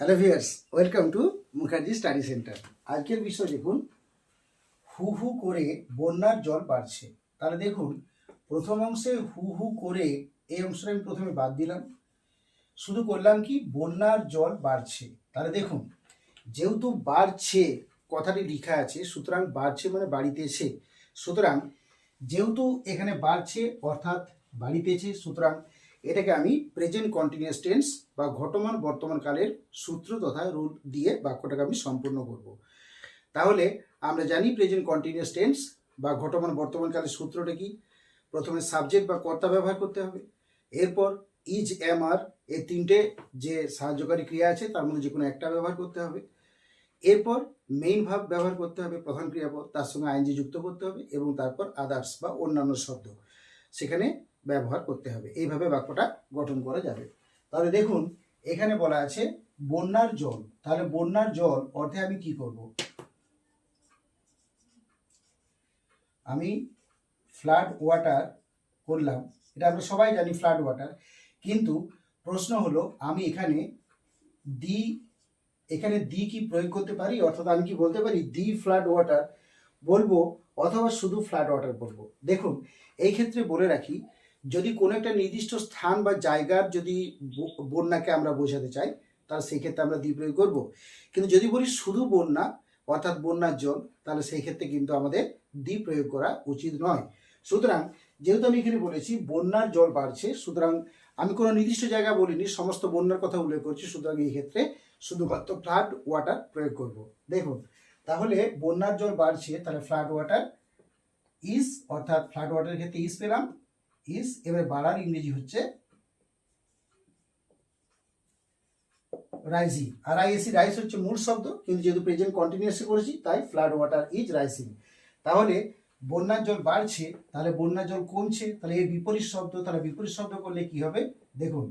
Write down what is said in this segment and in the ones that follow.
Hello viewers welcome to Mukherjee study centre. আজকের বিষয় দেখুন, হু হু করে বন্যার জল বাড়ছে। তাহলে দেখুন, প্রথম অংশে হু হু করে এই অংশটা আমি প্রথমে বাদ দিলাম। শুধু করলাম কি, বন্যার জল বাড়ছে। তাহলে দেখুন, যেহেতু বাড়ছে, কথাটি লেখা আছে, সুতরাং বাড়ছে মানে বাড়িতেছে সুতরাং, যেহেতু এখানে বাড়ছে, অর্থাৎ বাড়িতেছে সুতরাং এটাকে আমি প্রেজেন্ট কন্টিনিউয়াস টেন্স বা ঘটমান বর্তমান কালের সূত্র তথা রুল দিয়ে বাক্যটাকে আমি সম্পূর্ণ করব। তাহলে আমরা জানি প্রেজেন্ট কন্টিনিউয়াস টেন্স বা ঘটমান বর্তমান কালের সূত্রটা কি? প্রথমে সাবজেক্ট বা কর্তা ব্যবহার করতে হবে। এরপর ইজ এম আর এই তিনটে যে সাহায্যকারী ক্রিয়া আছে, তার মধ্যে যে কোনো একটা ব্যবহার করতে হবে। এরপর মেইন ভাব ব্যবহার করতে হবে, প্রধান ক্রিয়াপদ, তার সঙ্গে আইনজি যুক্ত করতে হবে এবং তারপর আদার্স বা অন্যান্য শব্দ। সেখানে ব্যবহার করতে হবে। এইভাবে বাক্যটা গঠন করা যাবে। তাহলে দেখুন, এখানে বলা আছে বন্যার জল। তাহলে বন্যার জল অর্থে আমি কি করব? আমি ফ্লাড ওয়াটার করলাম। এটা আমরা সবাই জানি ফ্লাড ওয়াটার। কিন্তু প্রশ্ন হলো, আমি এখানে দি এখানে দি কি প্রয়োগ করতে পারি? অর্থাৎ আমি কি বলতে পারি, দি ফ্লাড ওয়াটার বলব অথবা শুধু ফ্লাড ওয়াটার বলব? দেখুন, এই ক্ষেত্রে বলে রাখি যদি কোনো একটা নির্দিষ্ট স্থান বা জায়গার যদি বন্যাকে আমরা বোঝাতে চাই, তাহলে সেই ক্ষেত্রে আমরা দ্বীপ প্রয়োগ করব। কিন্তু যদি বলি শুধু বন্যা, অর্থাৎ বন্যার জল, তাহলে সেই ক্ষেত্রে কিন্তু আমাদের দ্বীপ প্রয়োগ করা উচিত নয়। সুতরাং যেহেতু আমি এখানে বলেছি বন্যার জল বাড়ছে, সুতরাং আমি কোনো নির্দিষ্ট জায়গা বলিনি, সমস্ত বন্যার কথা উল্লেখ করছি, সুতরাং এই ক্ষেত্রে শুধুমাত্র ফ্লাড ওয়াটার প্রয়োগ করব। দেখুন, তাহলে বন্যার জল বাড়ছে, তাহলে ফ্লাড ওয়াটার ইজ অর্থাৎ ফ্লাড ওয়াটারের ক্ষেত্রে ইজ পেলাম ইজ এবার বাড়ার ইংরেজি হচ্ছে রাইজিং আর আইএসি রাইস হচ্ছে মূল শব্দ, কিন্তু যেহেতু প্রেজেন্ট কন্টিনিউয়াসে করেছি, তাই ফ্লাড ওয়াটার ইজ রাইজিং তাহলে বন্যার জল বাড়ছে, তাহলে বন্যার জল কমছে, তাহলে এর বিপরীত শব্দ, তাহলে বিপরীত শব্দ করলে কি হবে? দেখুন।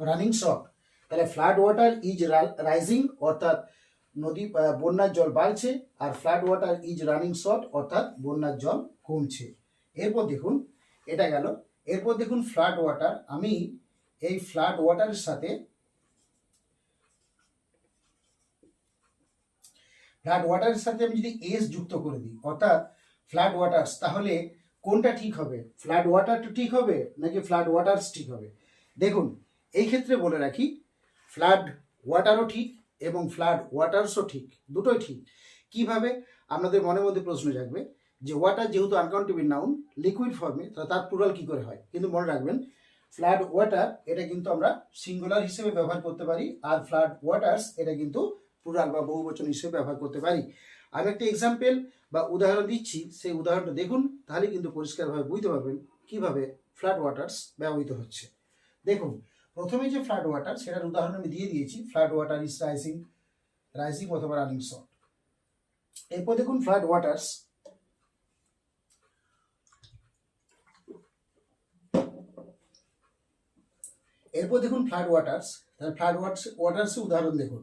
রানিং শট তাহলে ফ্ল্যাট ওয়াটার ইজ রাইজিং, অর্থাৎ নদী বন্যার জল বাড়ছে, আর flat water is running short, অর্থাৎ বন্যার জল কমছে। এরপর দেখুন, এটা গেল। এরপর দেখুন ফ্ল্যাট ওয়াটার। আমি এই ফ্ল্যাট ওয়াটারের সাথে ফ্ল্যাট ওয়াটারের সাথে আমি যদি এস যুক্ত করে দিই, অর্থাৎ ফ্ল্যাট ওয়াটার্স, তাহলে কোনটা ঠিক হবে? ফ্ল্যাট ওয়াটারটা ঠিক হবে, নাকি ফ্ল্যাট ওয়াটার্স ঠিক হবে? দেখুন, এই ক্ষেত্রে বলে রাখি ফ্লাড ওয়াটারও ঠিক এবং ফ্লাড ওয়াটার্সও ঠিক, দুটোই ঠিক। কীভাবে? আপনাদের মনের মধ্যে প্রশ্ন জাগবে যে ওয়াটার যেহেতু আনকাউন্টেবল নাউন লিকুইড ফর্মে তাহলে তার প্লুরাল কি করে হয়? কিন্তু মনে রাখবেন, ফ্লাড ওয়াটার এটা কিন্তু আমরা সিঙ্গুলার হিসেবে ব্যবহার করতে পারি আর ফ্লাড ওয়াটার্স এটা কিন্তু প্লুরাল বা বহুবচন হিসেবে ব্যবহার করতে পারি। আমি একটা এক্সাম্পল বা উদাহরণ দিচ্ছি, সেই উদাহরণটা দেখুন, তাহলে কিন্তু পরিষ্কারভাবে বুঝতে পারবেন কীভাবে ফ্লাড ওয়াটার্স ব্যবহৃত হচ্ছে। দেখুন প্রথমে যে ফ্ল্যাট ওয়াটার সেটার উদাহরণ আমি দিয়ে দিয়েছি flat water is rising rising অথবা রানিং শর্ট এরপর দেখুন ফ্ল্যাট ওয়াটার্স এরপর দেখুন flat waters flat water waters উদাহরণ দেখুন।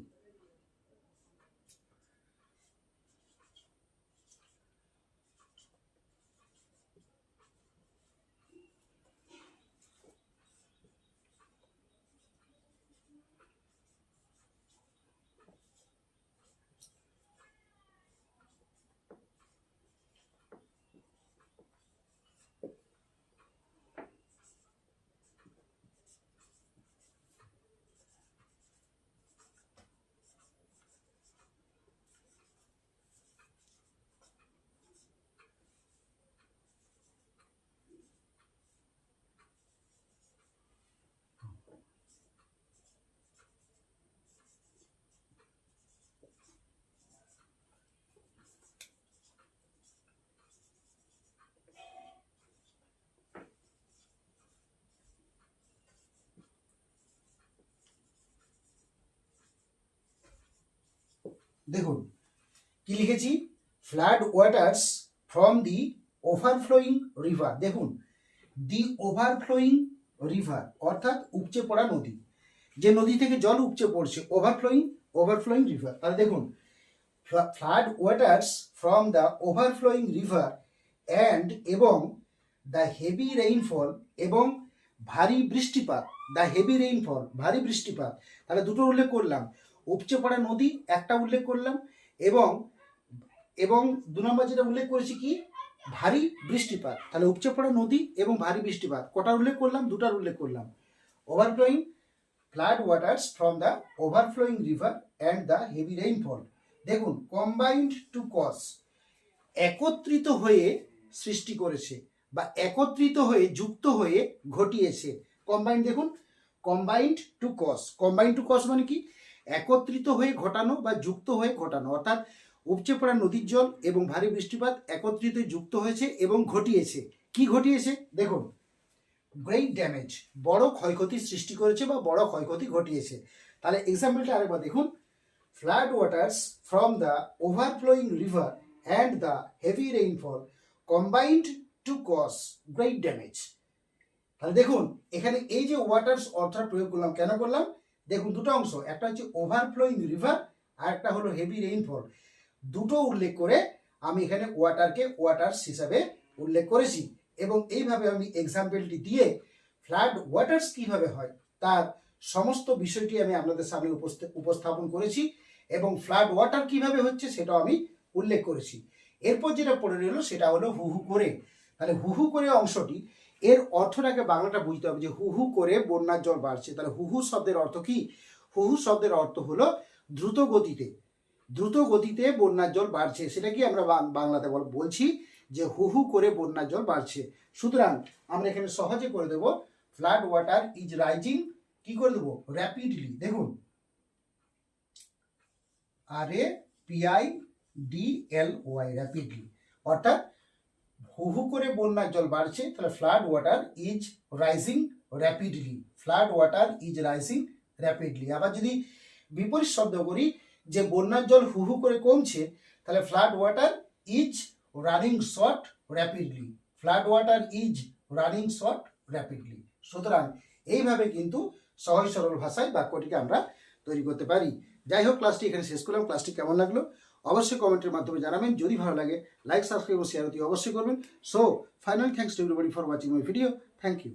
দেখুন, কি লিখেছি? Flood waters from the overflowing river দেখুন দি ওভারফ্লোয়িং রিভার অর্থাৎ উপচে পড়া নদী। যে নদী থেকে জল উপচে পড়ছে ওভারফ্লোয়িং ওভারফ্লোয়িং রিভার তাহলে দেখুন flood waters from the overflowing river and এবং দ্য হেভি রেইনফল এবং ভারী বৃষ্টিপাত দ্য হেভি রেইনফল ভারী বৃষ্টিপাত। তাহলে দুটো উল্লেখ করলাম। উপচে পড়া নদী একটা উল্লেখ করলাম এবং এবং দু নম্বর যেটা উল্লেখ করেছি কি? ভারী বৃষ্টিপাত। তাহলে উপচে পড়া নদী এবং ভারী বৃষ্টিপাত। কটার উল্লেখ করলাম? দুটার উল্লেখ করলাম। Overflowing flood waters from the overflowing river and the heavy rainfall দেখুন কম্বাইন্ড টু কজ একত্রিত হয়ে সৃষ্টি করেছে বা একত্রিত হয়ে যুক্ত হয়ে ঘটিয়েছে। কম্বাইন্ড দেখুন combined to cause combined to cause মানে কি? একত্রিত হয়ে ঘটানো বা যুক্ত হয়ে ঘটানো। অর্থাৎ উপচে পড়া নদীর জল এবং ভারী বৃষ্টিপাত একত্রিত যুক্ত হয়েছে এবং ঘটিয়েছে। কি ঘটিয়েছে? দেখুন। গ্রেট ড্যামেজ বড় ক্ষয়ক্ষতির সৃষ্টি করেছে বা বড় ক্ষয়ক্ষতি ঘটিয়েছে। তাহলে এক্সাম্পলটা আরেকবার দেখুন। Flood waters from the overflowing river and the heavy rainfall combined to cause great damage তাহলে দেখুন, এখানে এই যে ওয়াটার্স অর্থটা প্রয়োগ করলাম, কেন করলাম? দেখুন, দুটো অংশ, একটা হচ্ছে ওভারফ্লোয়িং রিভার আর একটা হলো হেভি রেইনফল দুটো উল্লেখ করে আমি এখানে ওয়াটারকে ওয়াটার্স হিসাবে উল্লেখ করেছি এবং এইভাবে আমি এক্সাম্পলটি দিয়ে ফ্লাড ওয়াটার্স কীভাবে হয় তার সমস্ত বিষয়টি আমি আপনাদের সামনে উপস্থ- উপস্থাপন করেছি এবং ফ্লাড ওয়াটার কীভাবে হচ্ছে সেটাও আমি উল্লেখ করেছি। এরপর যেটা পড়ে রইল সেটা হলো হুহু করে। তাহলে হুহু করে অংশটি এর অর্থটাকে বাংলাটা বুঝতে হবে যে হুহু করে বন্যার জল বাড়ছে। তাহলে হুহু শব্দের অর্থ কি? হুহু শব্দের অর্থ হলো দ্রুত গতিতে। দ্রুত গতিতে বন্যার জল বাড়ছে। সেটা কি আমরা বাংলাতে বলছি যে হুহু করে বন্যার জল বাড়ছে। সুতরাং আমরা এখানে সহজে করে দেব, ফ্লাড ওয়াটার ইজ রাইজিং। কি করে দেবো? র্যাপিডলি। দেখুন। আর A P I D L Y, rapidly. অর্থাৎ হু হু করে বন্যার জল বাড়ছে, তাহলে flood water is rising rapidly flood water is rising rapidly আবার যদি বিপরীত শব্দ করি, যে বন্যার জল হু হু করে কমছে, তাহলে flood water is running short rapidly flood water is running short rapidly সুতরাং এইভাবে কিন্তু সহজ সরল ভাষায় বাক্যটিকে আমরা তৈরি করতে পারি। যাই হোক ক্লাসটি এখানে শেষ করলাম। ক্লাসটি কেমন লাগল? অবশ্যই কমেন্টের মাধ্যমে জানাবেন। যদি ভালো লাগে লাইক সাবস্ক্রাইব ও শেয়ার অতি অবশ্যই করবেন। So final thanks to for watching my video thank you